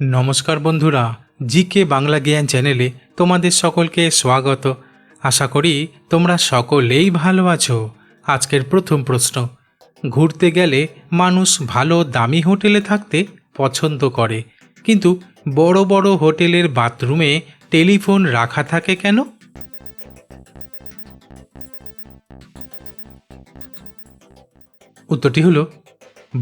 নমস্কার বন্ধুরা, জিকে বাংলা জ্ঞান চ্যানেলে তোমাদের সকলকে স্বাগত। আশা করি তোমরা সকলেই ভালো আছো। আজকের প্রথম প্রশ্ন, ঘুরতে গেলে মানুষ ভালো দামি হোটেলে থাকতে পছন্দ করে, কিন্তু বড় বড় হোটেলের বাথরুমে টেলিফোন রাখা থাকে কেন? উত্তরটি হলো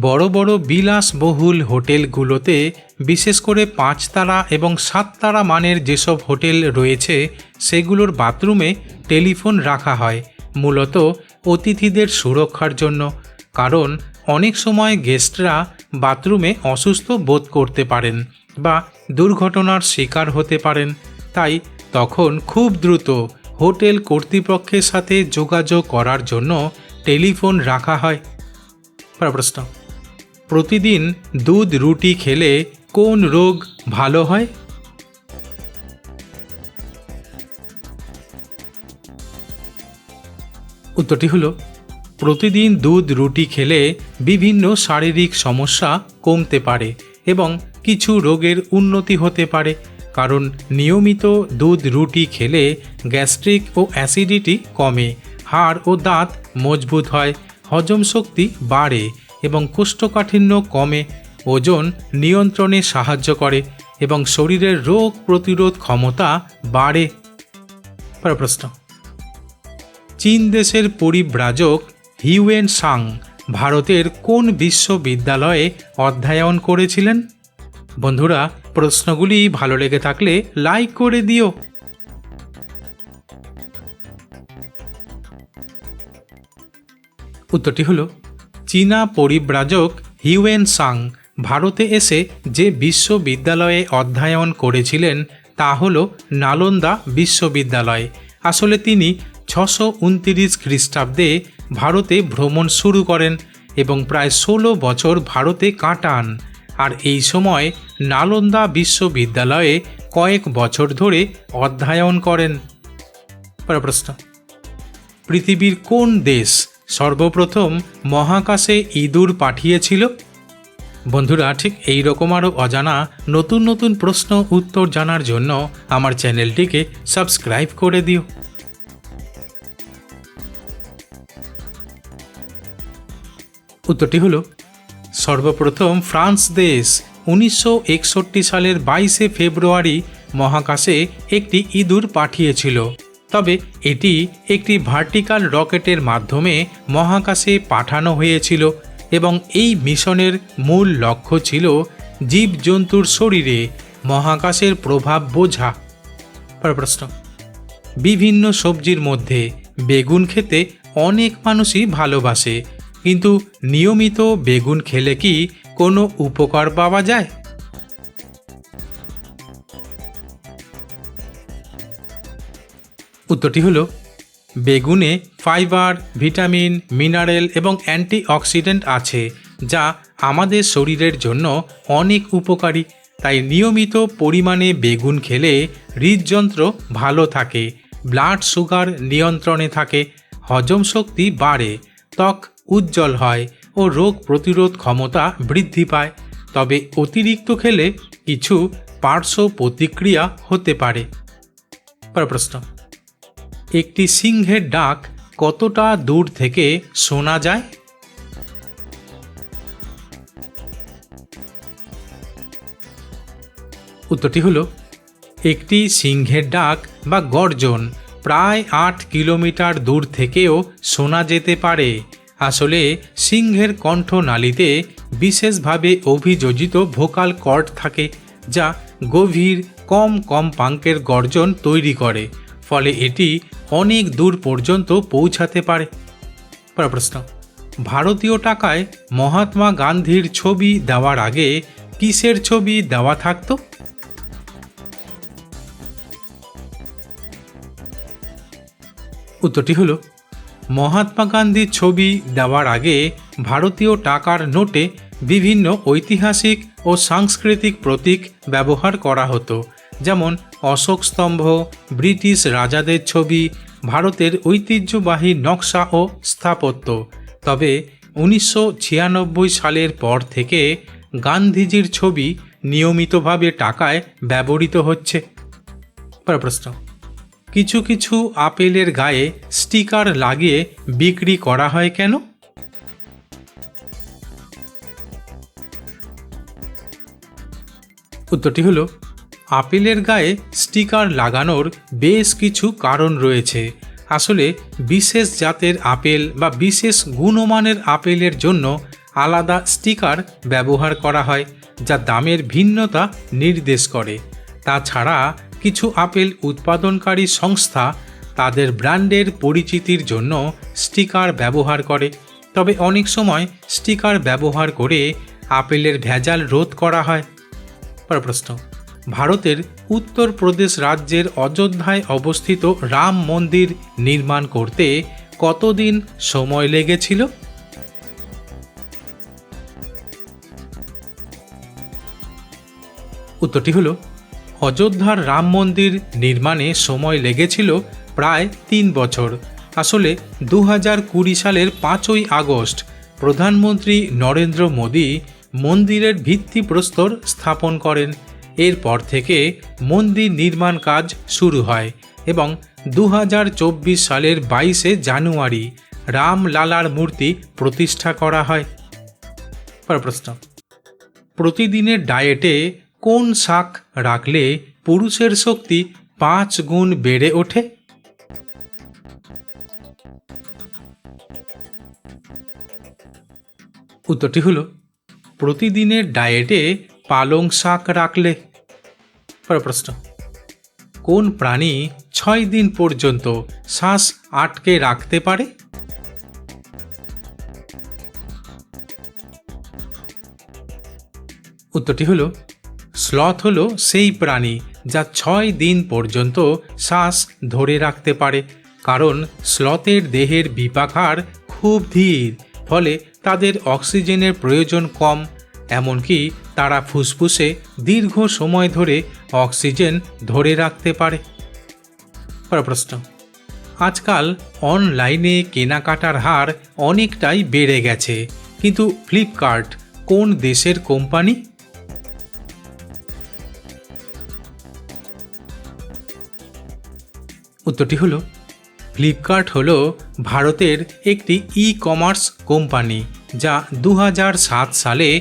বড় বড় বিলাসবহুল হোটেলগুলোতে, বিশেষ করে পাঁচতারা এবং সাততারা মানের যেসব হোটেল রয়েছে, সেগুলোর বাথরুমে টেলিফোন রাখা হয়, মূলত অতিথিদের সুরক্ষার জন্য। কারণ, অনেক সময় গেস্টরা বাথরুমে অসুস্থ বোধ করতে পারেন বা দুর্ঘটনার শিকার হতে পারেন। তাই তখন খুব দ্রুত হোটেল কর্তৃপক্ষের সাথে যোগাযোগ করার জন্য টেলিফোন রাখা হয়। প্রশ্ন। প্রতিদিন দুধ রুটি খেলে কোন রোগ ভালো হয়? উত্তরটি হলো, প্রতিদিন দুধ রুটি খেলে বিভিন্ন শারীরিক সমস্যা কমতে পারে এবং কিছু রোগের উন্নতি হতে পারে, কারণ নিয়মিত দুধ রুটি খেলে গ্যাস্ট্রিক ও অ্যাসিডিটি কমে, হাড় ও দাঁত মজবুত হয়, হজম শক্তি বাড়ে এবং কোষ্ঠকাঠিন্য কমে, ওজন নিয়ন্ত্রণে সাহায্য করে এবং শরীরের রোগ প্রতিরোধ ক্ষমতা বাড়ে। প্রশ্ন চীন দেশের পরিব্রাজক হিউয়েন সাং ভারতের কোন বিশ্ববিদ্যালয়ে অধ্যয়ন করেছিলেন? বন্ধুরা, প্রশ্নগুলি ভালো লেগে থাকলে লাইক করে দিও। উত্তরটি হলো চীনা পরিব্রাজক হিউয়েন সাং ভারতে এসে যে বিশ্ববিদ্যালয়ে অধ্যয়ন করেছিলেন তা হল নালন্দা বিশ্ববিদ্যালয়। আসলে তিনি ছশো উনতিরিশ খ্রিস্টাব্দে ভারতে ভ্রমণ শুরু করেন এবং প্রায় ষোলো বছর ভারতে কাটান। আর এই সময় নালন্দা বিশ্ববিদ্যালয়ে কয়েক বছর ধরে অধ্যয়ন করেন। প্রশ্ন। পৃথিবীর কোন দেশ সর্বপ্রথম মহাকাশে ইঁদুর পাঠিয়েছিল? বন্ধুরা, ঠিক এই রকম আরও অজানা নতুন নতুন প্রশ্ন উত্তর জানার জন্য আমার চ্যানেলটিকে সাবস্ক্রাইব করে দিও। উত্তরটি হলো, সর্বপ্রথম ফ্রান্স দেশ উনিশশো একষট্টি সালের বাইশে ফেব্রুয়ারি মহাকাশে একটি ইঁদুর পাঠিয়েছিল। তবে এটি একটি ভার্টিকাল রকেটের মাধ্যমে মহাকাশে পাঠানো হয়েছিল এবং এই মিশনের মূল লক্ষ্য ছিল জীবজন্তুর শরীরে মহাকাশের প্রভাব বোঝা। প্রশ্ন। বিভিন্ন সবজির মধ্যে বেগুন খেতে অনেক মানুষই ভালোবাসে, কিন্তু নিয়মিত বেগুন খেলে কি কোনো উপকার পাওয়া যায়? উত্তরটি হলো, বেগুনে ফাইবার, ভিটামিন, মিনারেল এবং অ্যান্টিঅক্সিডেন্ট আছে, যা আমাদের শরীরের জন্য অনেক উপকারী। তাই নিয়মিত পরিমাণে বেগুন খেলে হৃদযন্ত্র ভালো থাকে, ব্লাড সুগার নিয়ন্ত্রণে থাকে, হজম শক্তি বাড়ে, ত্বক উজ্জ্বল হয় ও রোগ প্রতিরোধ ক্ষমতা বৃদ্ধি পায়। তবে অতিরিক্ত খেলে কিছু পার্শ্ব প্রতিক্রিয়া হতে পারে। প্রশ্ন। একটি সিংহের ডাক কতটা দূর থেকে শোনা যায়? উত্তরটি হলো, একটি সিংহের ডাক বা গর্জন প্রায় আট কিলোমিটার দূর থেকেও শোনা যেতে পারে। আসলে সিংহের কণ্ঠনালীতে বিশেষভাবে অভিযোজিত ভোকাল কর্ড থাকে, যা গভীর কম কম পাঙ্কের গর্জন তৈরি করে। ফলে এটি অনেক দূর পর্যন্ত পৌঁছাতে পারে। প্রশ্ন, ভারতীয় টাকায় মহাত্মা গান্ধীর ছবি দেওয়ার আগে কিসের ছবি দেওয়া থাকতো? উত্তরটি হলো, মহাত্মা গান্ধীর ছবি দেওয়ার আগে ভারতীয় টাকার নোটে বিভিন্ন ঐতিহাসিক ও সাংস্কৃতিক প্রতীক ব্যবহার করা হতো। যেমন অশোক স্তম্ভ, ব্রিটিশ রাজাদের ছবি, ভারতের ঐতিহ্যবাহী নকশা ও স্থাপত্য। তবে উনিশশো ছিয়ানব্বই সালের পর থেকে গান্ধীজির ছবি নিয়মিতভাবে টাকায় ব্যবহৃত হচ্ছে। প্রশ্ন। কিছু কিছু আপেলের গায়ে স্টিকার লাগিয়ে বিক্রি করা হয় কেন? উত্তরটি হলো আপেলের গায়ে স্টিকার লাগানোর বেশ কিছু কারণ রয়েছে। আসলে বিশেষ জাতের আপেল বা বিশেষ গুণমানের আপেলের জন্য আলাদা স্টিকার ব্যবহার করা হয়, যা দামের ভিন্নতা নির্দেশ করে। তাছাড়া কিছু আপেল উৎপাদনকারী সংস্থা তাদের ব্র্যান্ডের পরিচিতির জন্য স্টিকার ব্যবহার করে। তবে অনেক সময় স্টিকার ব্যবহার করে আপেলের ভেজাল রোধ করা হয়। পরের প্রশ্ন। ভারতের উত্তরপ্রদেশ রাজ্যের অযোধ্যায় অবস্থিত রাম মন্দির নির্মাণ করতে কতদিন সময় লেগেছিল? উত্তরটি হলো, অযোধ্যার রাম মন্দির নির্মাণে সময় লেগেছিল প্রায় তিন বছর। আসলে দু কুড়ি সালের পাঁচই আগস্ট প্রধানমন্ত্রী নরেন্দ্র মোদী মন্দিরের ভিত্তিপ্রস্তর স্থাপন করেন। এরপর থেকে মন্দির নির্মাণ কাজ শুরু হয় এবং দু হাজার চব্বিশ সালের বাইশে জানুয়ারি রামলালার মূর্তি প্রতিষ্ঠা করা হয়। প্রশ্ন। প্রতিদিনের ডায়েটে কোন শাক রাখলে পুরুষের শক্তি পাঁচ গুণ বেড়ে ওঠে? উত্তরটি হলো, প্রতিদিনের ডায়েটে পালং শাক রাখলে পরের প্রশ্ন। কোন প্রাণী ছয় দিন পর্যন্ত শ্বাস আটকে রাখতে পারে? উত্তরটি হলো, স্লথ হলো সেই প্রাণী যা ছয় দিন পর্যন্ত শ্বাস ধরে রাখতে পারে, কারণ স্লথের দেহের বিপাকার খুব ধীর, ফলে তাদের অক্সিজেনের প্রয়োজন কম এমনকি তারা ফুসফুসে দীর্ঘ সময় ধরে অক্সিজেন ধরে রাখতে পারে। প্রশ্ন আজকাল অনলাইনে কেনাকাটার হার অনেকটাই বেড়ে গেছে, কিন্তু ফ্লিপকার্ট কোন দেশের কোম্পানি? উত্তরটি হলো, ফ্লিপকার্ট হলো ভারতের একটি ই কমার্স কোম্পানি যা দু হাজার সাত সালে